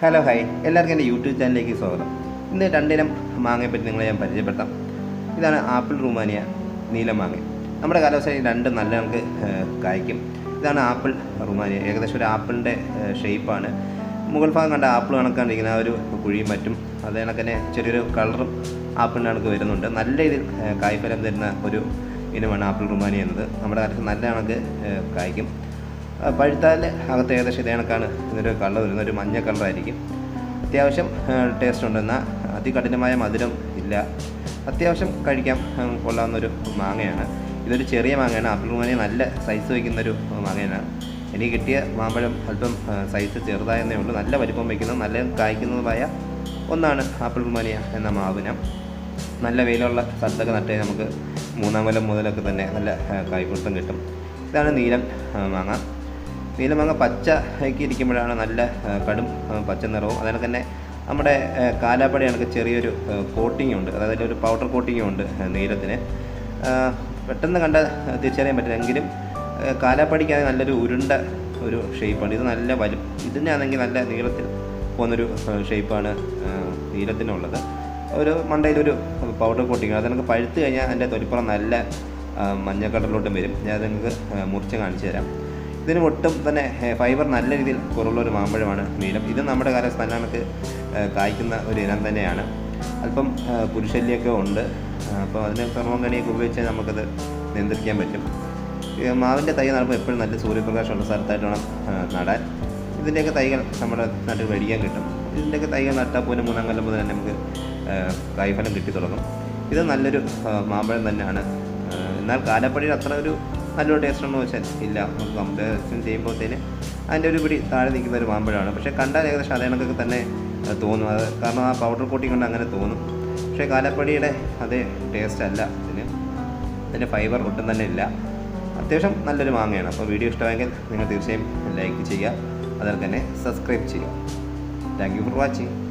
Hello hi എല്ലാവർക്കും എന്റെ YouTube ചാനലിലേക്ക് സ്വാഗതം. ഇന്ന് രണ്ടിനം മാങ്ങയെ പറ്റി നിങ്ങളെ ഞാൻ പരിചയപ്പെടുത്താം. ഇതാണ് ആപ്പിൾ റുമാനിയ നീല മാങ്ങ. നമ്മുടെ കാലാവസ്ഥയിൽ രണ്ട് നല്ല നമുക്ക് കായ്ക്കും. ഇതാണ് ആപ്പിൾ റുമാനിയ. ഏകദേശം ഒരു ആപ്പിളിന്റെ ഷേപ്പാണ് മുകൾ ഭാഗം കണ്ട ആപ്പിൾ കണക്കാണ്ടിരിക്കുന്ന ആ ഒരു കുഴിയും മറ്റും അത് കണക്ക് തന്നെ ചെറിയൊരു കളറും ആപ്പിളിന്റെ കണക്ക് വരുന്നുണ്ട്. നല്ല രീതിയിൽ കായ്ഫലം തരുന്ന ഒരു ഇനമാണ് ആപ്പിൾ റുമാനിയ എന്നത്. നമ്മുടെ കാലത്ത് നല്ല കണക്ക് കായ്ക്കും. പഴുത്താൽ അകത്ത് ഏകദേശം ഇതേ കണക്കാണ് ഇതിന്റെ കളർ വരുന്ന ഒരു മഞ്ഞ കളറായിരിക്കും അത്യാവശ്യം ടേസ്റ്റ് ഉണ്ട് അതികഠിനമായ മധുരം ഇല്ല. അത്യാവശ്യം കഴിക്കാം കൊള്ളാവുന്നൊരു മാങ്ങയാണ്. ഇതൊരു ചെറിയ മാങ്ങയാണ്. ആപ്പിൾ മാങ്ങ നല്ല സൈസ് വയ്ക്കുന്നൊരു മാങ്ങയാണ്. എനിക്ക് കിട്ടിയ മാമ്പഴം അല്പം സൈസ് ചെറുതായെന്നേ ഉള്ളൂ. നല്ല വലിപ്പം വയ്ക്കുന്ന നല്ല കായ്ക്കുന്നതുമായ ഒന്നാണ് ആപ്പിൾ മാനിയ എന്ന മാവിനം. നല്ല വെയിലുള്ള സ്ഥലത്തൊക്കെ നട്ടേ നമുക്ക് മൂന്നാം കൊല്ലം മുതലൊക്കെ തന്നെ നല്ല കായ്പിടുത്തം കിട്ടും. ഇതാണ് നീലം മാങ്ങ. നീലം പച്ച പച്ചയ്ക്ക് ഇരിക്കുമ്പോഴാണ് നല്ല കടും പച്ച നിറവും. അതുപോലെ തന്നെ നമ്മുടെ കാലാപ്പടി കണക്ക് ചെറിയൊരു കോട്ടിംഗ് ഉണ്ട്. അതായത് ഒരു പൗഡർ കോട്ടിംഗ് ഉണ്ട് നീലത്തിന്. പെട്ടെന്ന് കണ്ട തിരിച്ചറിയാൻ പറ്റില്ല. എങ്കിലും ആ, നല്ലൊരു ഉരുണ്ട ഒരു ഷേപ്പാണ് ഇത് നല്ല വലു ഇതിനാണെങ്കിൽ നല്ല നീളത്തിൽ പോകുന്നൊരു ഷേപ്പാണ് നീലത്തിനുള്ളത്. ഒരു മണ്ടയിലൊരു പൗഡർ കോട്ടിങ് അത് നമുക്ക് പഴുത്ത് കഴിഞ്ഞാൽ അതിന്റെ തൊലിപ്പുറം നല്ല മഞ്ഞക്കടലോട്ടും മഞ്ഞ വരും. ഞാൻ നിങ്ങൾക്ക് മുറിച്ച് കാണിച്ചു തരാം. ഇതിന് ഒട്ടും തന്നെ ഫൈബർ നല്ല രീതിയിൽ കുറവുള്ള ഒരു മാമ്പഴമാണ് നീലം ഇത് നമ്മുടെ നമുക്ക് കായ്ക്കുന്ന ഒരു ഇനം തന്നെയാണ്. അല്പം ആ, പുരുഷല്യൊക്കെ ഉണ്ട്. അപ്പോൾ അതിന് തെർമോം കണിയൊക്കെ ഉപയോഗിച്ച് നമുക്കത് നിയന്ത്രിക്കാൻ പറ്റും. മാവിന്റെ തൈ നടുമ്പോൾ എപ്പോഴും നല്ല സൂര്യപ്രകാശമുള്ള സ്ഥലത്തായിട്ട് വേണം നടാൻ. ഇതിന്റെയൊക്കെ തൈകൾ നമ്മുടെ നാട്ടിൽ മേടിക്കാൻ കിട്ടും. ഇതിന്റെയൊക്കെ തൈകൾ നട്ടാൽ പോലും മൂന്നാം കൊല്ലം മുതൽ തന്നെ നമുക്ക് കായ്ഫലം കിട്ടി തുടങ്ങും. ഇത് നല്ലൊരു മാമ്പഴം തന്നെയാണ്. എന്നാൽ കാലപ്പടിയിൽ അത്ര ഒരു നല്ലൊരു ടേസ്റ്റ് ഉണ്ടെന്ന് വെച്ചാൽ ഇല്ല. നമുക്ക് കമ്പാരിസൺ ചെയ്യുമ്പോഴത്തേന് അതിന്റെ ഒരു പിടി താഴെ നിൽക്കുന്ന ഒരു മാമ്പഴമാണ് പക്ഷേ കണ്ടാൽ ഏകദേശം അതേ കണക്കൊക്കെ തന്നെ തോന്നും. അത് കാരണം ആ പൗഡർ കോട്ടിങ് കൊണ്ട് അങ്ങനെ തോന്നും. പക്ഷേ കാലപ്പടിയുടെ അതേ ടേസ്റ്റ് അല്ല. ഇതിന് അതിന്റെ ഫൈബർ ഒട്ടും തന്നെ ഇല്ല. അത്യാവശ്യം നല്ലൊരു മാങ്ങയാണ്. അപ്പോൾ വീഡിയോ ഇഷ്ടമായെങ്കിൽ നിങ്ങൾ തീർച്ചയായും ലൈക്ക് ചെയ്യുക. അതുപോലെ തന്നെ സബ്സ്ക്രൈബ് ചെയ്യുക. Thank you for watching